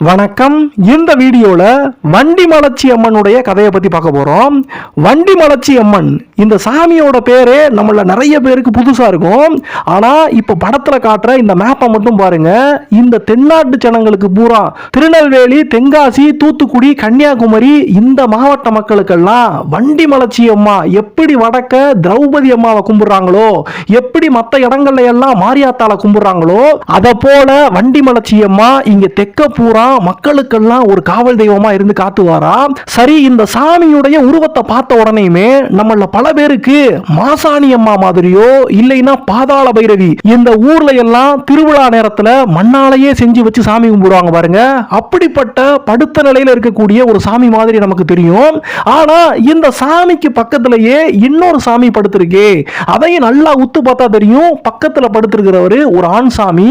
வணக்கம். இந்த வீடியோவில் வண்டி மலச்சி அம்மனுடைய கதையை பற்றி பார்க்க போகிறோம் வண்டி மலச்சி அம்மன் இந்த சாமியோட பேரே நம்மள நிறைய பேருக்கு புதுசாக இருக்கும். ஆனால் இப்போ படத்தில் காட்டுற இந்த மேப்பை மட்டும் பாருங்க. இந்த தென்னாட்டு ஜனங்களுக்கு பூரா திருநெல்வேலி தென்காசி தூத்துக்குடி கன்னியாகுமரி இந்த மாவட்ட மக்களுக்கெல்லாம் வண்டி மலச்சி அம்மா எப்படி வடக்க திரௌபதி அம்மாவை கும்பிட்றாங்களோ எப்படி மற்ற இடங்கள்ல எல்லாம் மாரியாத்தால கும்பிட்றாங்களோ அதை போல வண்டி மலச்சி அம்மா இங்கே தெக்க பூரா மக்களுக்கெல்லாம் ஒரு காவல் தெய்வமா இருந்து காத்துவாரா? சரி இந்த சாமியுடைய உருவத்தை பார்த்த உடனேயுமே நம்மள பல பேருக்கு மாசாணி அம்மா மாதிரியோ இல்லைன்னா பாதாள பைரவி இந்த ஊர்ல எல்லாம் திருவிழா நேரத்துல மண்ணாலேயே செஞ்சு வச்சு சாமி கும்பிடுவாங்க பாருங்க. அப்படிப்பட்ட படுத்த நிலையில இருக்கக்கூடிய ஒரு சாமி மாதிரி நமக்கு தெரியும். ஆனா இந்த சாமிக்கு பக்கத்திலேயே இன்னொரு சாமி படுத்திருக்கே. அதையும் நல்லா உத்து பார்த்தா தெரியும். பக்கத்துல படுத்திருக்கிறவரு ஒரு ஆண் சாமி.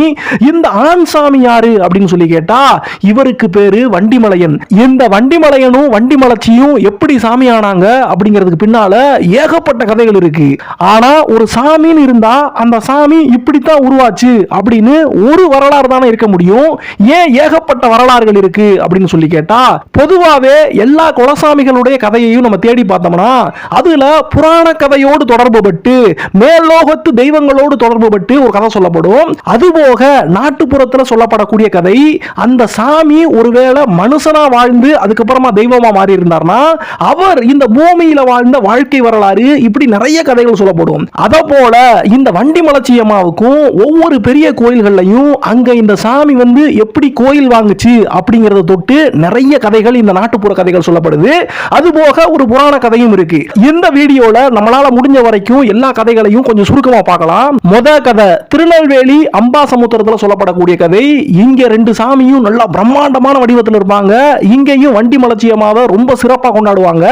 இந்த ஆண் சாமி யாரு அப்படின்னு சொல்லி கேட்டா இவருக்கு பேரு வண்டிமலையன். இந்த வண்டிமலையனும் வண்டிமலச்சியும் எப்படி சாமி ஆனாங்க அப்படிங்கிறதுக்கு பின்னால ஏகப்பட்ட கதைகள் இருக்கு. ஆனா ஒரு சாமின்னு இருந்தா அந்த சாமி இப்படித்தான் உருவாச்சு அப்படின்னு ஒரு வரலாறு தானே இருக்க முடியும். ஏன் ஏகப்பட்ட வரலாறுகள் இருக்கு அப்படின்னு சொல்லி கேட்டா பொதுவாவே எல்லா குலசாமிகளுடைய கதையையும் நம்ம தேடி பார்த்தோம்னா அதுல புராண கதையோடு தொடர்பு பட்டு மேல்லோகத்து தெய்வங்களோடு தொடர்பு பட்டு ஒரு கதை சொல்லப்படும். அதுபோக நாட்டுப்புறத்துல சொல்லப்படக்கூடிய கதை அந்த சாமி சாமி ஒருவேளை மனுஷனா வாழ்ந்து அதுக்கப்புறமா தெய்வமா மாறி இருந்தார்னா அவர் இந்த பூமியில வாழ்ந்த வாழ்க்கை வரலாறு இப்படி நிறைய கதைகள் சொல்லப்படும். அதை போல இந்த வண்டி மலச்சியம்மாவுக்கும் ஒவ்வொரு பெரிய கோயில்கள்லையும் அங்க இந்த சாமி வந்து எப்படி கோயில் வாங்குச்சு அப்படிங்கறத தொட்டு நிறைய கதைகள் இந்த நாட்டுப்புற கதைகள் சொல்லப்படுது. அதுபோக ஒரு புராண கதையும் இருக்கு. இந்த வீடியோல நம்மளால முடிஞ்ச வரைக்கும் எல்லா கதைகளையும் கொஞ்சம் சுருக்கமா பார்க்கலாம். முத கதை திருநெல்வேலி அம்பாசமுத்திரத்துல சொல்லப்படக்கூடிய கதை. இங்க ரெண்டு சாமியும் நல்லா பிரம்மாண்டமான வடிவத்தில் இருப்பாங்க. இங்கேயும் வண்டி மலட்சியமாக ரொம்ப சிறப்பாக கொண்டாடுவாங்க.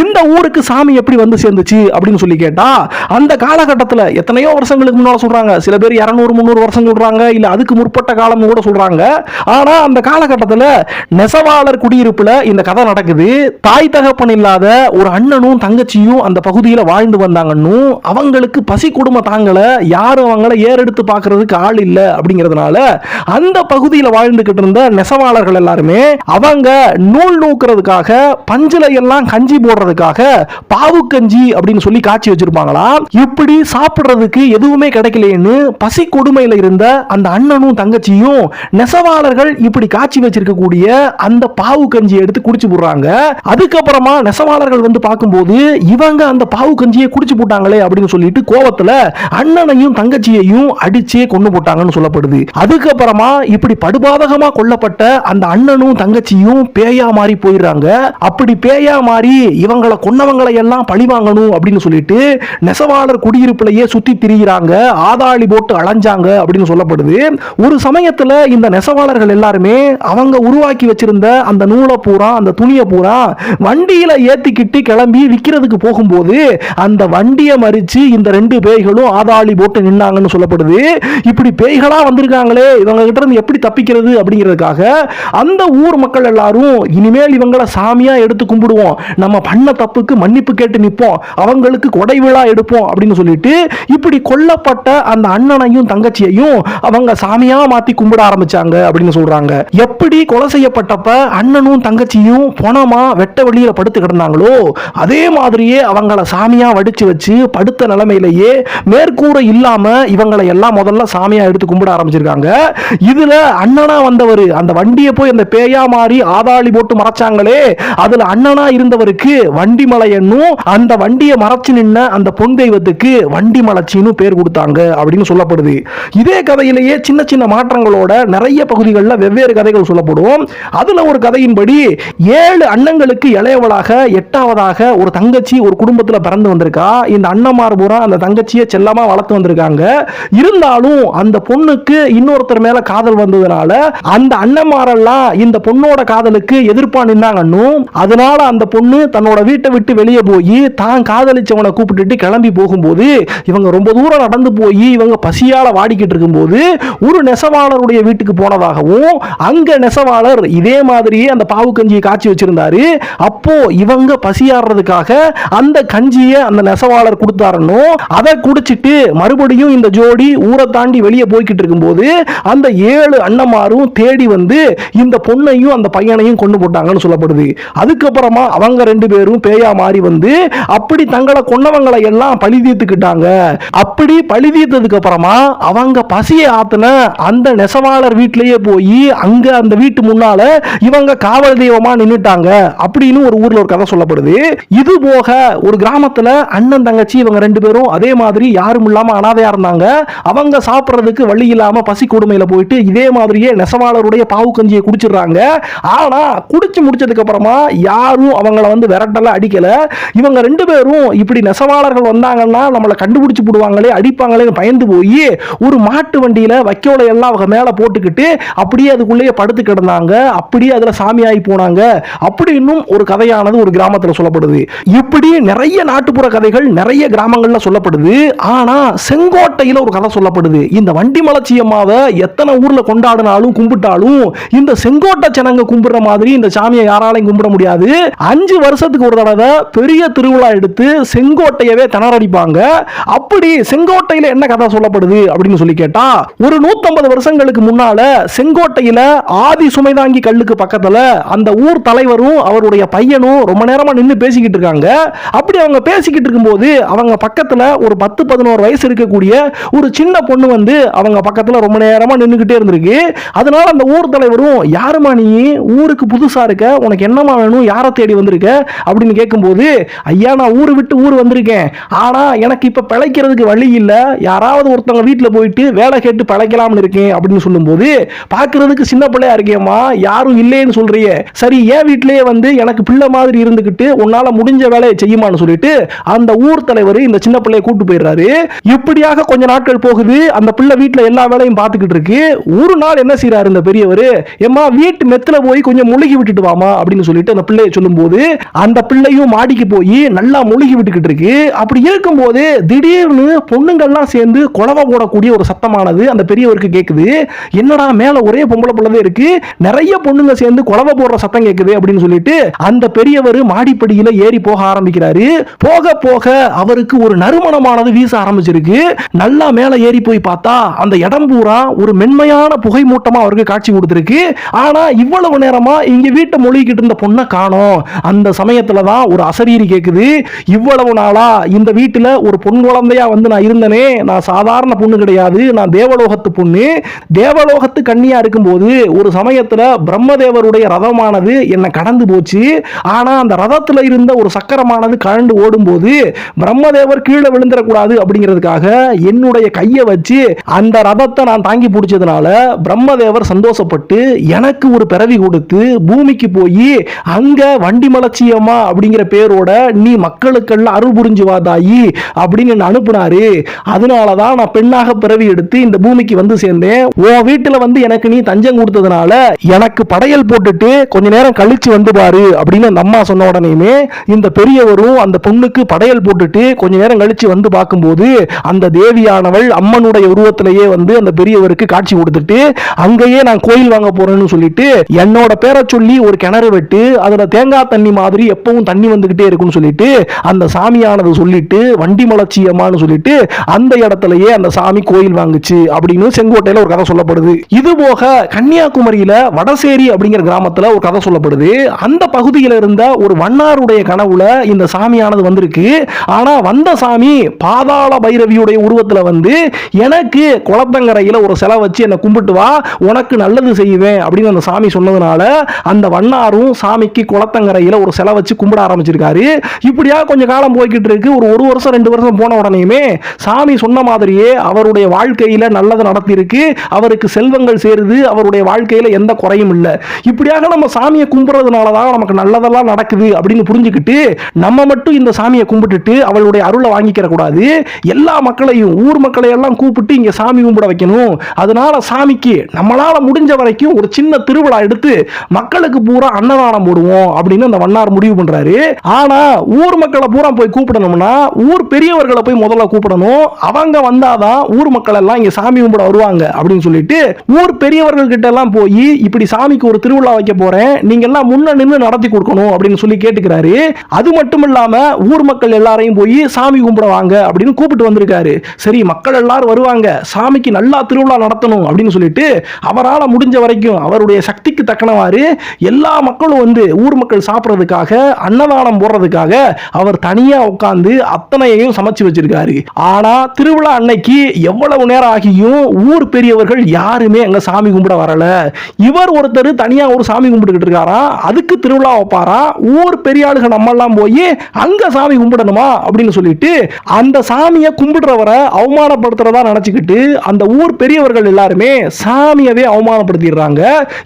இந்த ஊருக்கு சாமி எப்படி வந்து சேர்ந்துச்சு அப்படின்னு சொல்லி கேட்டால் அந்த காலகட்டத்தில் எத்தனையோ வருஷங்களுக்கு முன்னால் சொல்கிறாங்க சில பேர் இரநூறு முந்நூறு வருஷம் சொல்கிறாங்க இல்லை அதுக்கு முற்பட்ட காலம் கூட சொல்கிறாங்க ஆனால் அந்த காலகட்டத்தில் நெசவாளர் குடியிருப்புல இந்த கதை நடக்குது. தாய் தகப்பன் இல்லாத ஒரு அண்ணனும் தங்கச்சியும் அந்த பகுதியில் வாழ்ந்து வந்தாங்கன்னு அவங்களுக்கு பசி குடும்ப தாங்கல. யாரும் அவங்கள ஏறெடுத்து பார்க்கறதுக்கு ஆள் இல்லை அப்படிங்கிறதுனால அந்த பகுதியில் வாழ்ந்துக்கிட்டு இருந்த நெசவாளர்கள் எல்லாருமே அவங்க நூல் நூக்கிறதுக்காக பஞ்சில எல்லாம் கஞ்சி போடுறதுக்காக பாவு கஞ்சி அப்படின்னு சொல்லி காய்ச்சி வச்சிருப்பாங்களா இப்படி சாப்பிடுறதுக்கு எதுவுமே கிடைக்கலன்னு பசி கொடுமையில இருந்த அந்த அண்ணனும் தங்கச்சியும் நெசவாளர்கள் இப்படி காய்ச்சி வச்சிருக்கக்கூடிய அந்த பாவு கஞ்சியை எடுத்து குடிச்சு போடுறாங்க. அதுக்கப்புறமா நெசவாளர்கள் வந்து பார்க்கும்போது இவங்க அந்த பாவு கஞ்சியை குடிச்சு போட்டாங்களே அப்படின்னு சொல்லிட்டு கோவத்துல அண்ணனையும் தங்கச்சியையும் அடிச்சே கொண்டு போட்டாங்கன்னு சொல்லப்படுது. அதுக்கப்புறமா இப்படி படுபாதகமா கொல்லப்பட்ட அந்த அண்ணனும் தங்கச்சியும் பேயா மாறி போயிடுறாங்க. அப்படி பேயா மாறி இவங்களை கொன்னவங்களை எல்லாம் பழி வாங்கணும் அப்படின்னு சொல்லிட்டு நெசவாளர் குடியிருப்பிலேயே சுத்தி திரிகிறாங்க ஆதாளி போட்டு அலைஞ்சாங்க அப்படின்னு சொல்லப்படுது. ஒரு சமயத்துல இந்த நெசவாளர்கள் எல்லாருமே அவங்க உருவாக்கி வச்சிருந்த அந்த நூலை பூரா அந்த துணியை பூரா வண்டியில ஏத்திக்கிட்டு கிளம்பி விற்கிறதுக்கு போகும்போது அந்த வண்டியை மறிச்சு இந்த ரெண்டு பேய்களும் ஆதாளி போட்டு நின்னாங்கன்னு சொல்லப்படுது. இப்படி பேய்களா வந்திருக்காங்களே இவங்க கிட்ட இருந்து எப்படி தப்பிக்கிறது அப்படிங்கிறதுக்காக அந்த ஊர் மக்கள் எல்லாரும் இனிமேல் இவங்களை சாமியா எடுத்து கும்பிடுவோம். நம்ம பண்ண தப்புக்கு மன்னிப்பு கேட்டு நிற்போம் அவங்களுக்கு கொடை விழா எடுப்போம் அப்படின்னு சொல்லிட்டு இப்படி கொல்லப்பட்ட அந்த அண்ணனையும் தங்கச்சியையும் அவங்க சாமியா மாத்தி கும்பிட ஆரம்பிச்சாங்க அப்படின்னு சொல்றாங்க. எப்படி கொலை செய்யப்பட்டப்ப அண்ணனும் தங்கச்சியும் பொணமா வெட்ட வெளியில் படுத்து கிடந்தாங்களோ அதே மாதிரியே அவங்கள சாமியா வடிச்சு வச்சு படுத்த நிலைமையிலேயே மேற்கூரை இல்லாம இவங்களை எல்லாம் முதல்ல சாமியாக எடுத்து கும்பிட ஆரம்பிச்சிருக்காங்க. இதுல அண்ணனா வந்தவர் அந்த வண்டியை போய் அந்த பேயா மாறி ஆதாளி போட்டு மறைச்சாங்களே அதுல அண்ணனா இருந்தவருக்கு வண்டி மலையன்னும் அந்த வண்டியை மறைச்சு நின்ன அந்த பொன் தெய்வத்துக்கு வண்டி மலச்சின்னு பேர் கொடுத்தாங்க அப்படின்னு சொல்லப்படுது. இதே கதையிலேயே சின்ன சின்ன மாற்றங்களோட நிறைய பகுதிகளில் வெவ்வேறு கதைகள் சொல்லப்படும் அதுல ஒரு கதையின்படி ஏழு அண்ணங்களுக்கு இளையவளாக எட்டாவதாக ஒரு தங்கச்சி ஒரு குடும்பத்தில் பிறந்து வந்திருக்கா. இந்த அண்ணமார் பூரா அந்த தங்கச்சியை செல்லமா வளர்த்து வந்திருக்காங்க. இருந்தாலும் அந்த பொண்ணுக்கு இன்னொருத்தர் மேல காதல் வந்ததுனால அந்த அண்ணன் அண்ணன்மாரெல்லாம் இந்த பொண்ணோட காதலுக்கு எதிர்ப்பா நின்னாங்கன்னு அதனால அந்த பொண்ணு தன்னோட வீட்டை விட்டு வெளியே போய் தான் காதலிச்சவனை கூப்பிட்டுட்டு கிளம்பி போகும்போது இவங்க ரொம்ப தூரம் நடந்து போய் இவங்க பசியால வாடிக்கிட்டு இருக்கும்போது ஒரு நெசவாளருடைய வீட்டுக்கு போனதாகவும் அங்க நெசவாளர் இதே மாதிரியே அந்த பாவு கஞ்சியை காய்ச்சி வச்சிருந்தாரு. அப்போ இவங்க பசியாடுறதுக்காக அந்த கஞ்சியை அந்த நெசவாளர் கொடுத்தாருன்னு அதை குடிச்சிட்டு மறுபடியும் இந்த ஜோடி ஊரை தாண்டி வெளியே போய்கிட்டு இருக்கும்போது அந்த ஏழு அண்ணமாரும் தேடி வந்து வந்து இந்த பொண்ணையும் அந்த பையனையும் கொண்டு போட்டாங்கன்னு சொல்லப்படுது. அதுக்கப்புறமா அவங்க ரெண்டு பேரும் பேயா மாறி வந்து அப்படி தங்களை கொன்னவங்களை எல்லாம் பழி தீர்த்துக்கிட்டாங்க. அப்படி பழி தீர்த்ததுக்கு அப்புறமா அவங்க பசியை ஆத்தின அந்த நெசவாளர் வீட்டிலேயே போய் அங்க அந்த வீட்டு முன்னால இவங்க காவல் தெய்வமா நின்னுட்டாங்க அப்படின்னு ஒரு ஊர்ல ஒரு கதை சொல்லப்படுது. இது போக ஒரு கிராமத்துல அண்ணன் தங்கச்சி இவங்க ரெண்டு பேரும் அதே மாதிரி யாரும் இல்லாம அனாதையா இருந்தாங்க. அவங்க சாப்பிடுறதுக்கு வழி இல்லாம பசி கொடுமையில போயிட்டு இதே மாதிரியே நெசவாளருடைய பாவ கஞ்சியை குடிச்சிடுறாங்க. ஆனா குடிச்சு முடிச்சதுக்கு அப்புறமா யாரும் அவங்கள வந்து விரட்டெல்லாம் அடிக்கல. இவங்க ரெண்டு பேரும் இப்படி நெசவாளர்கள் வந்தாங்கன்னா நம்மளை கண்டுபிடிச்சு போடுவாங்களே அடிப்பாங்களேன்னு பயந்து போய் ஒரு மாட்டு வண்டியில வைக்கோலை எல்லாம் அவங்க மேல போட்டுக்கிட்டு அப்படியே அதுக்குள்ளேயே படுத்து கிடந்தாங்க. அப்படியே அதுல சாமியாகி போனாங்க. அப்படி இன்னும் ஒரு கதையானது ஒரு கிராமத்தில் சொல்லப்படுது. இப்படி நிறைய நாட்டுப்புற கதைகள் நிறைய கிராமங்கள்ல சொல்லப்படுது. ஆனா செங்கோட்டையில ஒரு கதை சொல்லப்படுது. இந்த வண்டி மலச்சியம்மாவை எத்தனை ஊர்ல கொண்டாடினாலும் கும்பிட்டாலும் இந்த செங்கோட்டை ஜனங்க கும்பிடுற மாதிரி இந்த சாமியை யாராலையும் கும்பிட முடியாது. அஞ்சு வருஷத்துக்கு ஒரு தடவை பெரிய திருவிழா எடுத்து செங்கோட்டையவே திணறடிப்பாங்க. அப்படி செங்கோட்டையில என்ன கதை சொல்லப்படுது அப்படின்னு சொல்லி கேட்டா ஒரு நூத்தம்பது வருஷங்களுக்கு முன்னால செங்கோட்டையில ஆதி சுமைதாங்கி கல்லுக்கு பக்கத்துல அந்த ஊர் தலைவரும் அவருடைய பையனும் ரொம்ப நேரமா நின்று பேசிக்கிட்டு இருக்காங்க. அப்படி அவங்க பேசிக்கிட்டு இருக்கும்போது அவங்க பக்கத்துல ஒரு பத்து பதினோரு வயசு இருக்கக்கூடிய ஒரு சின்ன பொண்ணு வந்து அவங்க பக்கத்துல ரொம்ப நேரமா நின்றுகிட்டே இருந்திருக்கு. அதனால அந்த ஊர் தலைவர் தலைவரும் யாருமா நீ? ஊருக்கு புதுசா இருக்க? உனக்கு என்னமா வேணும்? யாரை தேடி வந்திருக்க? அப்படின்னு கேட்கும்போது ஐயா நான் ஊரு விட்டு ஊர் வந்திருக்கேன். ஆனா எனக்கு இப்ப பிழைக்கிறதுக்கு வழி இல்ல. யாராவது ஒருத்தவங்க வீட்டில் போயிட்டு வேலை கேட்டு பிழைக்கலாம்னு இருக்கேன். அப்படின்னு சொல்லும்போது பார்க்கறதுக்கு சின்ன பிள்ளையா இருக்கேம்மா. யாரும் இல்லைன்னு சொல்றியே. சரி ஏன் வீட்டிலேயே வந்து எனக்கு பிள்ளை மாதிரி இருந்துக்கிட்டு உன்னால முடிஞ்ச வேலையை செய்யுமான்னு சொல்லிட்டு அந்த ஊர் தலைவர் இந்த சின்ன பிள்ளையை கூட்டு போயிடுறாரு. இப்படியாக கொஞ்ச நாட்கள் போகுது. அந்த பிள்ளை வீட்டில் எல்லா வேலையும் பார்த்துக்கிட்டு இருக்கு. ஒரு நாள் என்ன செய்யறாரு இந்த பெரியவர்? ஏம்மா வீட்டு மெத்துல போய் கொஞ்சம் முழுகி விட்டுட்டு வாமா அப்படின்னு சொல்லிட்டு அந்த பிள்ளையை சொல்லும்போது அந்த பிள்ளையும் மாடிக்கு போய் நல்லா முழுகி விட்டுக்கிட்டு இருக்கு. அப்படி இருக்கும்போது திடீர்னு பொண்ணுங்கள்லாம் சேர்ந்து குழவை போடக்கூடிய ஒரு சத்தமானது அந்த பெரியவருக்கு கேட்குது என்னடா மேல ஒரே பொம்பளை பிள்ளை இருக்கு. நிறைய பொண்ணுங்க சேர்ந்து குழவை போடுற சத்தம் கேட்குது அப்படின்னு சொல்லிட்டு அந்த பெரியவர் மாடிப்படியில ஏறி போக ஆரம்பிக்கிறாரு. போக போக அவருக்கு ஒரு நறுமணமானது வீச ஆரம்பிச்சிருக்கு. நல்லா மேல ஏறி போய் பார்த்தா அந்த இடம் பூரா ஒரு மென்மையான புகை மூட்டமா அவருக்கு காட்சி கொடுத்துருக்கு. ஆனா இவ்வளவு நேரமா இங்க வீட்டை மொழிகிட்டு இருந்த பொண்ணை காணோம். அந்த சமயத்துல தான் ஒரு அசரீரி கேக்குது. இவ்வளவு நாளா இந்த வீட்டுல ஒரு பொன் குழந்தையா வந்து நான் இருந்தனே. நான் சாதாரண பொண்ணு கிடையாது. நான் தேவலோகத்து பொண்ணு. தேவலோகத்து கண்ணியா இருக்கும்போது ஒரு சமயத்துல பிரம்மதேவருடைய ரதமானது என்னை கடந்து போச்சு. ஆனா அந்த ரதத்துல இருந்த ஒரு சக்கரமானது கழண்டு ஓடும்போது பிரம்மதேவர் கீழே விழுந்துடக்கூடாது அப்படிங்கிறதுக்காக என்னுடைய கையை வச்சு அந்த ரதத்தை நான் தாங்கி பிடிச்சதுனால பிரம்மதேவர் சந்தோஷப்பட்டு எனக்கு ஒரு பிறவி கொடுத்து பூமிக்கு போய் அங்க வண்டி மலச்சியம்மா அப்படிங்கிற பேரோட நீ மக்களுக்கெல்லாம் அருள் புரிஞ்சு வாதாயி அப்படின்னு அனுப்புனாரு. அதனால தான் நான் பெண்ணாக பிறவி எடுத்து இந்த பூமிக்கு வந்து சேர்ந்தேன். உன் வீட்டுல வந்து எனக்கு நீ தஞ்சம் கொடுத்ததுனால எனக்கு படையல் போட்டுட்டு கொஞ்ச நேரம் கழிச்சு வந்து பாரு அப்படின்னு அந்த அம்மா சொன்ன உடனேயுமே இந்த பெரியவரும் அந்த பொண்ணுக்கு படையல் போட்டுட்டு கொஞ்ச நேரம் கழிச்சு வந்து பார்க்கும்போது அந்த தேவியானவள் அம்மனுடைய உருவத்திலேயே வந்து அந்த பெரியவருக்கு காட்சி கொடுத்துட்டு அங்கேயே நான் கோயில் வாங்க போறேன்னு சொல்லிட்டு என்னோட பேரை சொல்லி ஒரு கிணறு வெட்டு அதுல தேங்காய் தண்ணி மாதிரி எப்பவும் தண்ணி வந்துகிட்டே இருக்கும்னு சொல்லிட்டு அந்த சாமியானது சொல்லிட்டு வண்டி மலச்சியம்மான்னு சொல்லிட்டு அந்த இடத்துலயே அந்த சாமி கோயில் வாங்குச்சு அப்படின்னு செங்கோட்டையில ஒரு கதை சொல்லப்படுது. இது போக கன்னியாகுமரியில வடசேரி அப்படிங்கிற கிராமத்துல ஒரு கதை சொல்லப்படுது. அந்த பகுதியில் இருந்த ஒரு வண்ணாருடைய கனவுல இந்த சாமியானது வந்திருக்கு. ஆனா வந்த சாமி பாதாள பைரவியுடைய உருவத்துல வந்து எனக்கு குளத்தங்கரையில ஒரு சிலை வச்சு என்னை கும்பிட்டு வா உனக்கு நல்லது செய்வேன் அப்படின்னு அந்த சாமி சொன்னதுனால அந்த வண்ணாரும் சாமிக்கு குளத்தங்கரையில் ஒரு சிலை வச்சு கும்பிட ஆரம்பிச்சிருக்காரு. இப்படியா கொஞ்சம் காலம் போய்கிட்டு இருக்கு. ஒரு ஒரு வருஷம் ரெண்டு வருஷம் போன உடனேயுமே சாமி சொன்ன மாதிரியே அவருடைய வாழ்க்கையில் நல்லது நடத்தியிருக்கு அவருக்கு செல்வங்கள் சேருது. அவருடைய வாழ்க்கையில எந்த குறையும் இல்லை. இப்படியாக நம்ம சாமியை கும்பிட்றதுனால தான் நமக்கு நல்லதெல்லாம் நடக்குது அப்படின்னு புரிஞ்சுக்கிட்டு நம்ம மட்டும் இந்த சாமியை கும்பிட்டுட்டு அவளுடைய அருளை வாங்கிக்கிற கூடாது. எல்லா மக்களையும் ஊர் மக்களையெல்லாம் கூப்பிட்டு இங்க சாமி கும்பிட வைக்கணும். அதனால சாமிக்கு நம்மளால முடிஞ்ச வரைக்கும் ஒரு சின்ன திருவிழா எடுத்து மக்களுக்கு பூரா அன்னதானம் போடுவோம் அப்படின்னு அந்த வண்ணார் முடிவு பண்றாரு. ஆனா ஊர் மக்களை பூரா போய் கூப்பிடணும்னா ஊர் பெரியவர்களை போய் முதல்ல கூப்பிடணும். அவங்க வந்தாதான் ஊர் மக்கள் எல்லாம் இங்க சாமி கும்பிட வருவாங்க அப்படின்னு சொல்லிட்டு ஊர் பெரியவர்கள் கிட்ட எல்லாம் போய் இப்படி சாமிக்கு ஒரு திருவிழா வைக்க போறேன் நீங்க எல்லாம் முன்ன நின்று நடத்தி கொடுக்கணும் அப்படின்னு சொல்லி கேட்டுக்கிறாரு. அது மட்டும் இல்லாம ஊர் மக்கள் எல்லாரையும் போய் சாமி கும்பிட வாங்க அப்படின்னு கூப்பிட்டு வந்திருக்காரு. சரி மக்கள் எல்லாரும் வருவாங்க சாமிக்கு நல்லா திருவிழா நடத்தணும் அப்படின்னு சொல்லிட்டு அவரால் முடிஞ்ச வரைக்கும் அவருடைய சக்திக்கு தக்கனவாறு எல்லா மக்களும் வந்து ஊர் மக்கள் சாப்பிட்றதுக்காக அன்னதானம் போடுறதுக்காக அவர் தனியா உட்காந்து அத்தனையையும் சமைச்சு வச்சிருக்காரு. ஆனா திருவிழா அன்னைக்கு எவ்வளவு நேரம் ஆகியும் ஊர் பெரியவர்கள் யாருமே அங்க சாமி கும்பிட வரல. இவர் ஒருத்தர் தனியா ஒரு சாமி கும்பிட்டுக்கிட்டு இருக்காரா? அதுக்கு திருவிழா வைப்பாரா? ஊர் பெரிய நம்மெல்லாம் நம்ம எல்லாம் போய் அங்க சாமி கும்பிடணுமா? அப்படின்னு சொல்லிட்டு அந்த சாமியை கும்பிடுறவரை அவமானப்படுத்துறதா நினச்சிக்கிட்டு அந்த ஊர் பெரியவர்கள் எல்லாருமே சாமியவே போயிடுறாங்க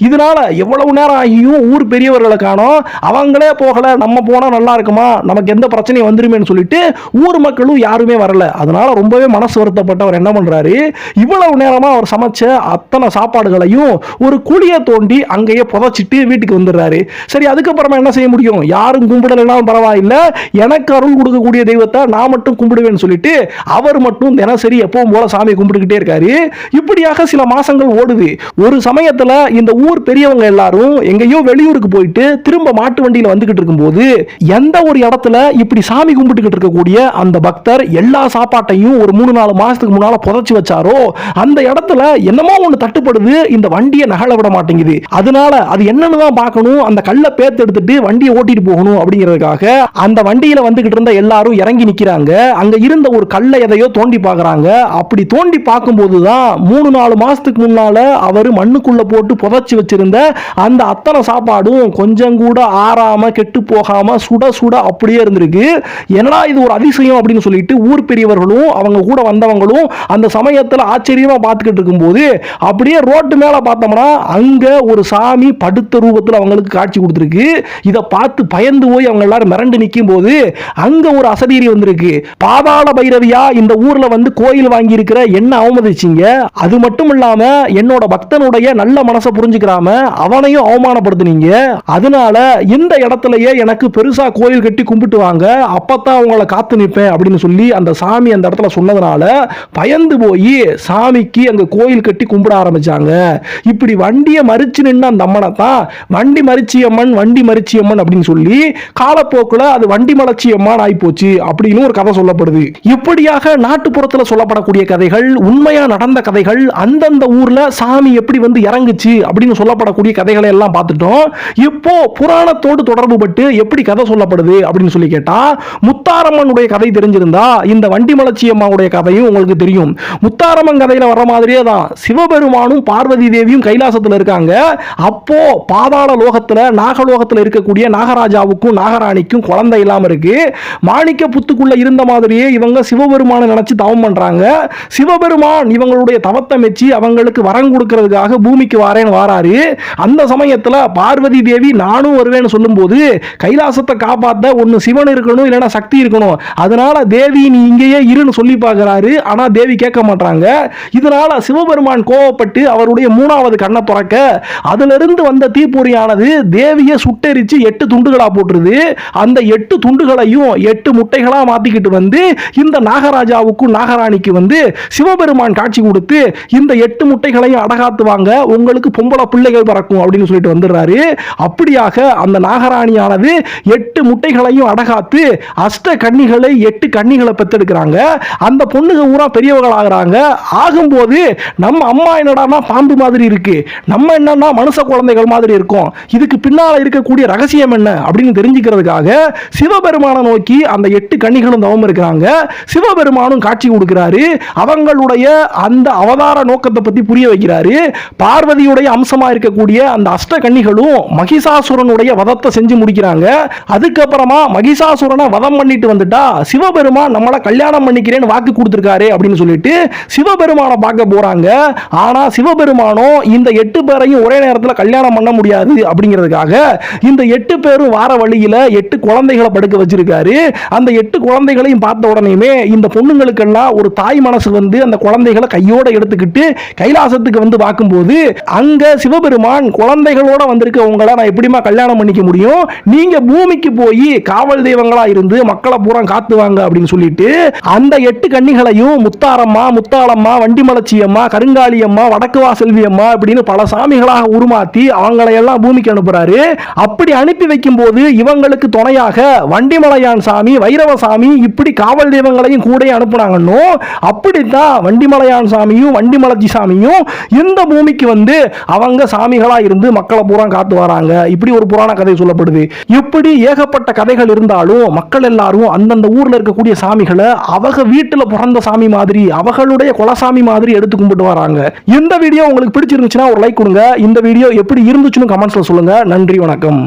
இதனால எவ்வளவு நேரம் ஆகியும் ஊர் பெரியவர்களை காணோம். அவங்களே போகல நம்ம போனா நல்லா இருக்குமா? நமக்கு எந்த பிரச்சனையும் வந்துருமேனு சொல்லிட்டு ஊர் மக்களும் யாருமே வரல. அதனால ரொம்பவே மனசு வருத்தப்பட்டவர் என்ன பண்றாரு? இவ்வளவு நேரமா அவர் சமைச்ச அத்தனை சாப்பாடுகளையும் ஒரு குழியை தோண்டி அங்கேயே புதைச்சிட்டு வீட்டுக்கு வந்துடுறாரு. சரி அதுக்கப்புறமா என்ன செய்ய முடியும்? யாரும் கும்பிடலைனாலும் பரவாயில்ல. எனக்கு அருள் கொடுக்கக்கூடிய தெய்வத்தை நான் மட்டும் கும்பிடுவேன்னு சொல்லிட்டு அவர் மட்டும் தினசரி எப்பவும் போல சாமி கும்பிட்டுக்கிட்டே இருக்காரு. இப்படியாக சில மாசங்கள் ஓடுது. ஒரு சமயத்தில் இந்த ஊர் பெரியவங்க எல்லாரும் எங்கேயோ வெளியூருக்கு போயிட்டு திரும்ப மாட்டு வண்டியில வந்துகிட்டு இருக்கும்போது எந்த ஒரு இடத்துல இப்படி சாமி கும்பிட்டுக்கிட்டு இருக்கக்கூடிய அந்த பக்தர் எல்லா சாப்பாட்டையும் ஒரு மூணு நாலு மாசத்துக்கு முன்னால புதைச்சி வச்சாரோ அந்த இடத்துல என்னமோ ஒன்று தட்டுப்படுது இந்த வண்டியை நகல விட மாட்டேங்குது. அதனால அது என்னன்னு தான் பார்க்கணும். அந்த கல்லை பேத்து எடுத்துட்டு வண்டியை ஓட்டிட்டு போகணும் அப்படிங்கிறதுக்காக அந்த வண்டியில வந்துகிட்டு இருந்த எல்லாரும் இறங்கி நிக்கிறாங்க. அங்க இருந்த ஒரு கல்லை எதையோ தோண்டி பார்க்குறாங்க. அப்படி தோண்டி பார்க்கும்போது தான் மூணு நாலு மாசத்துக்கு முன்னால அவர் மண்ணுக்குள்ள போட்டு புதைச்சி வச்சிருந்த அந்த அத்தனை சாப்பாடும் கொஞ்சம் கூட ஆறாம கெட்டு போகாம சுட சுட அப்படியே இருந்திருக்கு. என்னடா இது ஒரு அதிசயம் அப்படின்னு சொல்லிட்டு ஊர் பெரியவர்களும் அவங்க கூட வந்தவங்களும் அந்த சமயத்தில் ஆச்சரியமா பார்த்துக்கிட்டு இருக்கும்போது அப்படியே ரோட்டு மேலே பார்த்தோம்னா அங்க ஒரு சாமி படுத்த ரூபத்தில் அவங்களுக்கு காட்சி கொடுத்துருக்கு. இதை பார்த்து பயந்து போய் அவங்க எல்லாரும் மிரண்டு நிற்கும் போது அங்க ஒரு அசதீரி வந்திருக்கு. பாதாள பைரவியா இந்த ஊர்ல வந்து கோயில் வாங்கி இருக்கிற என்ன அவமதிச்சீங்க? அது மட்டும் இல்லாம என்னோட பக்தனுடைய நல்ல மனசை புரிஞ்சுக்கிறாம அவனையும் அவமானப்படுத்துனீங்க. அதனால இந்த இடத்துலயே எனக்கு பெருசா கோயில் கட்டி கும்பிட்டு வாங்க அப்பத்தான் உங்களை காத்து நிற்பேன் அப்படின்னு சொல்லி அந்த சாமி அந்த இடத்துல சொன்னதுனால பயந்து போய் சாமிக்கு அங்க கோயில் கட்டி கும்பிட ஆரம்பிச்சாங்க. இப்படி வண்டியை மறிச்சு நின்று அந்த அம்மனை தான் வண்டி மறிச்சியம்மன் வண்டி மறிச்சியம்மன் அப்படின்னு சொல்லி காலப்போக்கில் அது வண்டி மலச்சியம்மன் ஆயிப்போச்சு அப்படின்னு ஒரு கதை சொல்லப்படுது. இப்படியாக நாட்டுப்புறத்துல சொல்லப்படக்கூடிய கதைகள் உண்மையா நடந்த கதைகள் அந்தந்த ஊர்ல சாமி எப்படி வந்து இறங்குச்சு அப்படின்னு சொல்லப்படக்கூடிய கதைகளை எல்லாம் பார்த்துட்டோம். இப்போ புராணத்தோடு தொடர்பு பட்டு எப்படி கதை சொல்லப்படுது அப்படின்னு சொல்லி கேட்டா முத்தாரம்மனுடைய கதை தெரிஞ்சிருந்தா இந்த வண்டி மலச்சியம்மாவுடைய கதையும் உங்களுக்கு தெரியும். முத்தாரம்மன் கதையில வர மாதிரியே தான். சிவபெருமானும் பார்வதி தேவியும் கைலாசத்தில் இருக்காங்க. அப்போ பாதாள லோகத்தில் நாகலோகத்தில் இருக்கக்கூடிய நாகராஜாவுக்கும் நாகராணிக்கும் குழந்தை இல்லாமல் இருக்கு. மாணிக்க புத்துக்குள்ள இருந்த மாதிரியே இவங்க சிவபெருமானை நினைச்சு தவம் பண்றாங்க. சிவபெருமான் இவங்களுடைய தவத்தை மெச்சி அவங்களுக்கு வரம் கொடுக்கறதுக்காக பூமி பூமிக்கு வாரேன்னு வாராரு. அந்த சமயத்தில் பார்வதி தேவி நானும் வருவேன்னு சொல்லும்போது கைலாசத்தை காப்பாத்த ஒன்று சிவன் இருக்கணும் இல்லைன்னா சக்தி இருக்கணும். அதனால தேவி நீ இங்கேயே இருன்னு சொல்லி பார்க்குறாரு. ஆனால் தேவி கேட்க மாட்டாங்க இதனால சிவபெருமான் கோவப்பட்டு அவருடைய மூணாவது கண்ணை துறக்க அதிலிருந்து வந்த தீப்பொறியானது தேவியை சுட்டெரிச்சு எட்டு துண்டுகளாக போட்டுருது. அந்த எட்டு துண்டுகளையும் எட்டு முட்டைகளாக மாற்றிக்கிட்டு வந்து இந்த நாகராஜாவுக்கும் நாகராணிக்கு வந்து சிவபெருமான் காட்சி கொடுத்து இந்த எட்டு முட்டைகளையும் அடகாத்துவாங்க. உங்களுக்கு பொம்பளை பிள்ளைகள் பறக்கும் அப்படின்னு சொல்லிட்டு வந்துடுறாரு. அப்படியாக அந்த நாகராணியானது எட்டு முட்டைகளையும் அடகாத்து அஷ்ட கன்னிகளை எட்டு கன்னிகளை பெத்தெடுக்கிறாங்க அந்த பொண்ணுங்க ஊரா பெரியவர்கள் ஆகுறாங்க. ஆகும்போது நம்ம அம்மா என்னடா பாம்பு மாதிரி இருக்கு. நம்ம என்னன்னா மனுஷ குழந்தைகள் மாதிரி இருக்கும். இதுக்கு பின்னால இருக்கக்கூடிய ரகசியம் என்ன அப்படின்னு தெரிஞ்சுக்கிறதுக்காக சிவபெருமானை நோக்கி அந்த எட்டு கன்னிகளும் தவம் இருக்கிறாங்க. சிவபெருமானும் காட்சி கொடுக்கிறாரு. அவங்களுடைய அந்த அவதார நோக்கத்தை பத்தி புரிய வைக்கிறாரு. பார்வதியுடைய அம்சமாக இருக்கக்கூடிய அந்த அஷ்ட கன்னிகளும் மகிஷாசுரனுடைய வதத்தை செஞ்சு முடிக்கிறாங்க. அதுக்கப்புறமா மகிஷாசுரனை வதம் பண்ணிட்டு வந்துட்டா சிவபெருமான் நம்மளை கல்யாணம் பண்ணிக்கிறேன்னு வாக்கு கொடுத்துருக்காரு அப்படின்னு சொல்லிட்டு சிவபெருமானை பார்க்க போகிறாங்க ஆனால் சிவபெருமானோ இந்த எட்டு பேரையும் ஒரே நேரத்தில் கல்யாணம் பண்ண முடியாது அப்படிங்கிறதுக்காக இந்த எட்டு பேரும் வார வழியில் எட்டு குழந்தைகளை படுக்க வச்சிருக்காரு. அந்த எட்டு குழந்தைகளையும் பார்த்த உடனேயுமே இந்த பொண்ணுங்களுக்கெல்லாம் ஒரு தாய் மனசு வந்து அந்த குழந்தைகளை கையோட எடுத்துக்கிட்டு கைலாசத்துக்கு வந்து பார்க்கும்போது அங்க சிவபெருமான் குழந்தைகளோட வந்திருக்க. உங்களை நான் எப்படிமா கல்யாணம் பண்ணிக்க முடியும்? நீங்க பூமிக்கு போய் காவல் தெய்வங்களா இருந்து மக்களை பூரா காத்துவாங்க அப்படின்னு சொல்லிட்டு அந்த எட்டு கன்னிகளையும் முத்தாரம்மா முத்தாளம்மா வண்டிமலச்சியம்மா கருங்காளியம்மா வடக்கு வாசல்வியம்மா அப்படின்னு பல சாமிகளாக உருமாத்தி அவங்களையெல்லாம் பூமிக்கு அனுப்புறாரு. அப்படி அனுப்பி வைக்கும் போது இவங்களுக்கு துணையாக வண்டிமலையான் சாமி வைரவ சாமி இப்படி காவல் தெய்வங்களையும் கூட அனுப்புனாங்கன்னு அப்படித்தான் வண்டிமலையான் சாமியும் வண்டிமலச்சி சாமியும் இந்த பூமிக்கு வந்து இருந்து அவங்க சாமிகளா இருந்து மக்களை பூரா காத்து வராங்க. இப்படி ஒரு புராண கதை சொல்லப்படுது. இப்படி ஏகப்பட்ட கதைகள் இருந்தாலும் மக்கள் எல்லாரும் அந்தந்த ஊர்ல இருக்கக்கூடிய சாமிகளை அவங்க வீட்டுல பிறந்த சாமி மாதிரி அவர்களுடைய குலசாமி மாதிரி எடுத்து கும்பிட்டு வராங்க. இந்த வீடியோ உங்களுக்கு பிடிச்சிருந்துச்சுன்னா ஒரு லைக் கொடுங்க. இந்த வீடியோ எப்படி இருந்துச்சுன்னு கமெண்ட்ஸ்ல சொல்லுங்க. நன்றி வணக்கம்.